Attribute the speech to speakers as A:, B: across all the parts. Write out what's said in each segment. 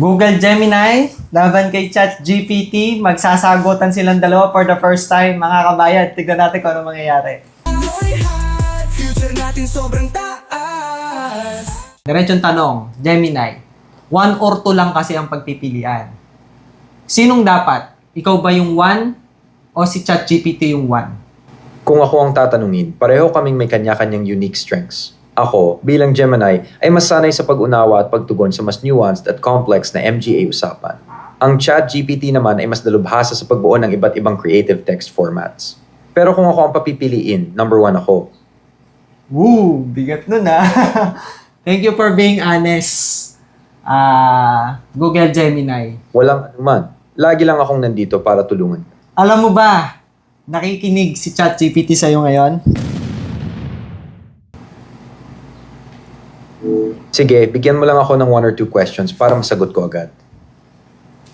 A: Google Gemini, laban kay ChatGPT, magsasagutan silang dalawa for the first time. Mga kabayan, tignan natin kung ano mangyayari.
B: Future natin sobrang taas
A: Diretsong tanong, Gemini, one or two lang kasi ang pagpipilian. Sinong dapat? Ikaw ba yung one o si ChatGPT yung one?
C: Kung ako ang tatanungin, pareho kaming may kanya-kanyang unique strengths. Ako, bilang Gemini, ay mas sanay sa pag-unawa at pagtugon sa mas nuanced at complex na MGA usapan. Ang chat GPT naman ay mas dalubhasa sa pagbuo ng iba't ibang creative text formats. Pero kung ako ang papipiliin, number one ako.
A: Woo! Bigat nun ah. Thank you for being honest. Ah, Google Gemini.
C: Walang anuman. Lagi lang akong nandito para tulungan.
A: Alam mo ba, nakikinig si ChatGPT sa'yo ngayon?
C: Sige, bigyan mo lang ako ng one or two questions para masagot ko agad.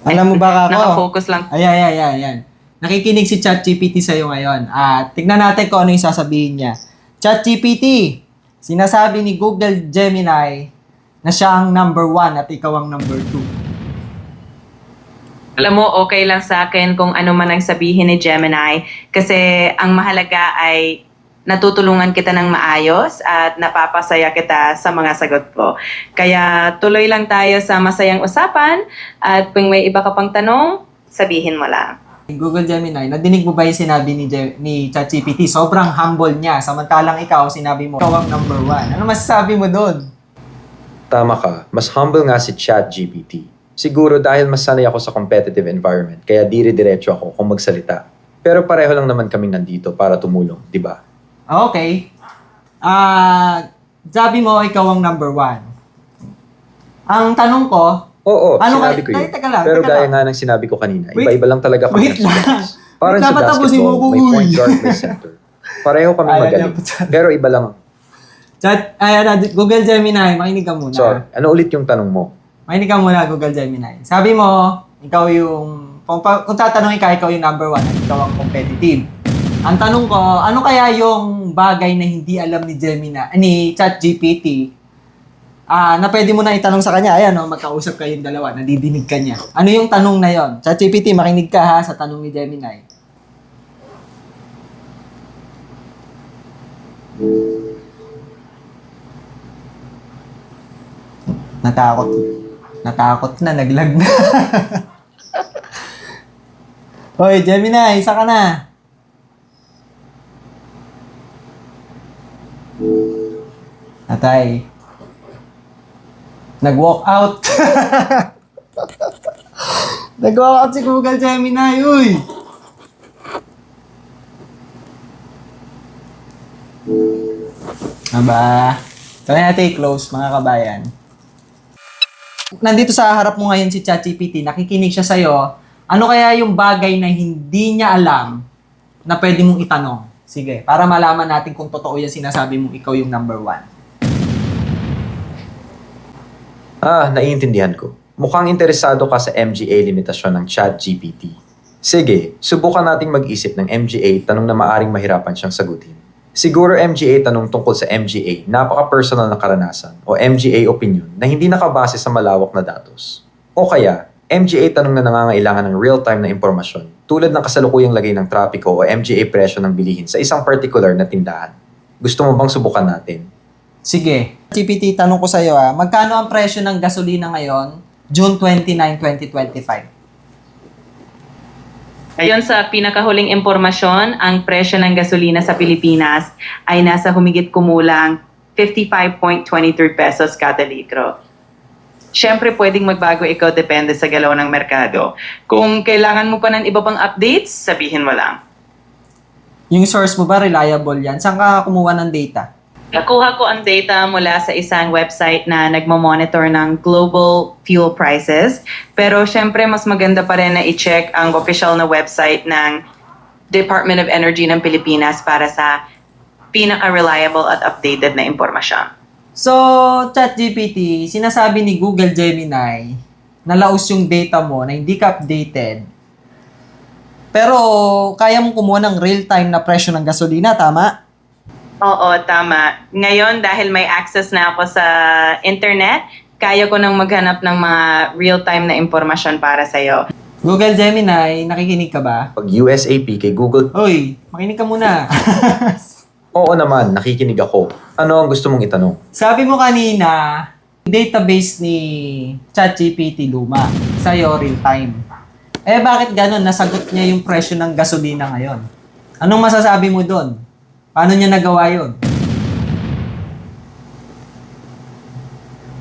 A: Alam mo ba ako?
D: Nakafocus lang.
A: Ayan, ayan, ayan, ayan. Nakikinig si ChatGPT sa'yo ngayon. At tignan natin kung ano yung sasabihin niya. ChatGPT, sinasabi ni Google Gemini na siya ang number one at ikaw ang number two.
D: Alam mo, okay lang sa akin kung ano man ang sabihin ni Gemini kasi ang mahalaga ay natutulungan kita ng maayos at napapasaya kita sa mga sagot ko. Kaya tuloy lang tayo sa masayang usapan at kung may iba ka pang tanong, sabihin mo lang.
A: Google Gemini, nadinig mo ba yung sinabi ni, Ge- ni ChatGPT? Sobrang humble niya. Samantalang ikaw, sinabi mo, ikaw ang number one. Ano masasabi mo doon?
C: Tama ka, mas humble nga si chat GPT. Siguro dahil mas sanay ako sa competitive environment, kaya dire-diretso ako kung magsalita. Pero pareho lang naman kaming nandito para tumulong, di ba?
A: Okay. Ah, sabi mo, ikaw ang number one. Ang tanong ko,
C: Oo,
A: Ano
C: sinabi ko yun.
A: Teka lang,
C: Pero
A: teka
C: gaya
A: lang.
C: nga ng sinabi ko kanina,
A: Wait.
C: iba-iba lang talaga kami
A: Wait
C: ng
A: lang.
C: strengths. Parang sa
A: mo
C: basketball,
A: ko,
C: may point guard, may center. Pareho kami
A: Ayaw
C: magaling.
A: niya,
C: Pero iba lang.
A: chat, ayan na, Google Gemini, makinig ka muna.
C: Sorry, ano ulit yung tanong mo?
A: Makinig ka muna, Google Gemini. Sabi mo, ikaw yung, kung, pa, kung tatanungin ka, ikaw yung number one at ikaw ang competitive. Ang tanong ko, ano kaya yung bagay na hindi alam ni Gemini, ni ChatGPT, ah na pwede mo na itanong sa kanya, ayan, oh, magkausap kayong dalawa, nadidinig ka niya. Ano yung tanong na yon? ChatGPT, makinig ka ha sa tanong ni Gemini. Natakot. Natakot na, naglag na. Hoy, Gemini, isa ka na. Atay. Nag-walk out. Nag-walk out si Google Gemini, uy. Aba. Try natin i-close, mga kabayan. Nandito sa harap mo ngayon si ChatGPT, nakikinig siya sa'yo. Ano kaya yung bagay na hindi niya alam na pwede mong itanong? Sige, para malaman natin kung totoo yung sinasabi mong ikaw yung number one.
C: Ah, naiintindihan ko. Mukhang interesado ka sa MGA limitasyon ng chat GPT. Sige, subukan nating mag-isip ng MGA tanong na maaring mahirapan siyang sagutin. Siguro MGA tanong tungkol sa MGA, napaka-personal na karanasan, o MGA opinion na hindi nakabase sa malawak na datos. O kaya, MGA tanong na nangangailangan ng real-time na impormasyon, tulad ng kasalukuyang lagay ng trapiko o MGA presyo ng bilihin sa isang particular na tindahan. Gusto mo bang subukan natin?
A: Sige. GPT, tanong ko sa'yo ah, magkano ang presyo ng gasolina ngayon, June 29, 2025?
D: Ayon sa pinakahuling impormasyon, ang presyo ng gasolina sa Pilipinas ay nasa humigit kumulang 55.23 pesos kada litro. Siyempre, pwedeng magbago ikaw depende sa galaw ng merkado. Kung kailangan mo pa ng iba pang updates, sabihin mo lang.
A: Yung source mo ba reliable yan? Saan ka kumuha ng data?
D: Nakuha ko ang data mula sa isang website na nagmo-monitor ng global fuel prices. Pero syempre, mas maganda pa rin na i-check ang official na website ng Department of Energy ng Pilipinas para sa pinaka-reliable at updated na impormasyon.
A: So, ChatGPT, sinasabi ni Google Gemini na laos yung data mo, na hindi ka updated. Pero, kaya mong kumuha ng real-time na presyo ng gasolina, tama?
D: Oo, tama. Ngayon, dahil may access na ako sa internet, kaya ko nang maghanap ng mga real-time na impormasyon para sa'yo.
A: Google Gemini, nakikinig ka ba?
C: Pag USAP kay Google,
A: Hoy, makinig ka muna.
C: oo naman, nakikinig ako. Ano ang gusto mong itanong?
A: Sabi mo kanina, database ni ChatGPT luma, sa'yo real time. Eh bakit ganun? Nasagot niya yung presyo ng gasolina ngayon. Anong masasabi mo doon? Paano niya nagawa yun?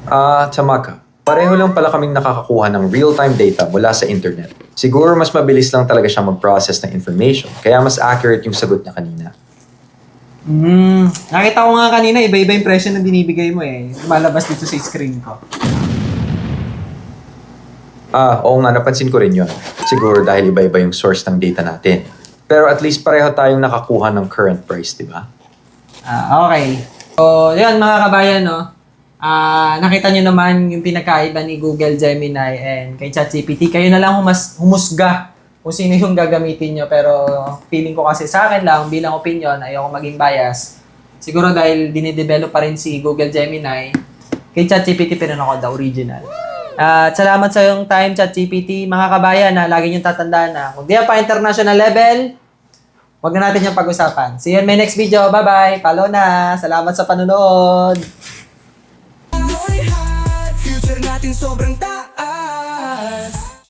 C: Ah, tama ka. Pareho lang pala kaming nakakakuha ng real-time data mula sa internet. Siguro mas mabilis lang talaga siya mag-process ng information, kaya mas accurate yung sagot niya kanina.
A: Hmm, nakita ko nga kanina, iba-iba yung presyo na binibigay mo eh. Lumalabas dito sa screen ko.
C: Ah, oo nga, napansin ko rin yun. Siguro dahil iba-iba yung source ng data natin. Pero at least pareho tayong nakakuha ng current price, di ba?
A: Ah, okay. So, yun mga kabayan, no? Ah, nakita nyo naman yung pinakaiba ni Google Gemini and kay ChatGPT. Kayo na lang humas, humusga kung sino yung gagamitin nyo. Pero feeling ko kasi sa akin lang, bilang opinion, ayoko maging bias. Siguro dahil dinidevelop pa rin si Google Gemini, kay ChatGPT pinano ko the original. At salamat sa yung time, ChatGPT. Mga kabayan, na lagi nyo tatandaan na kung di pa international level, Huwag na natin yung pag-usapan. See you in my next video. Bye-bye. Follow na. Salamat sa panonood.
B: Future natin sobrang taas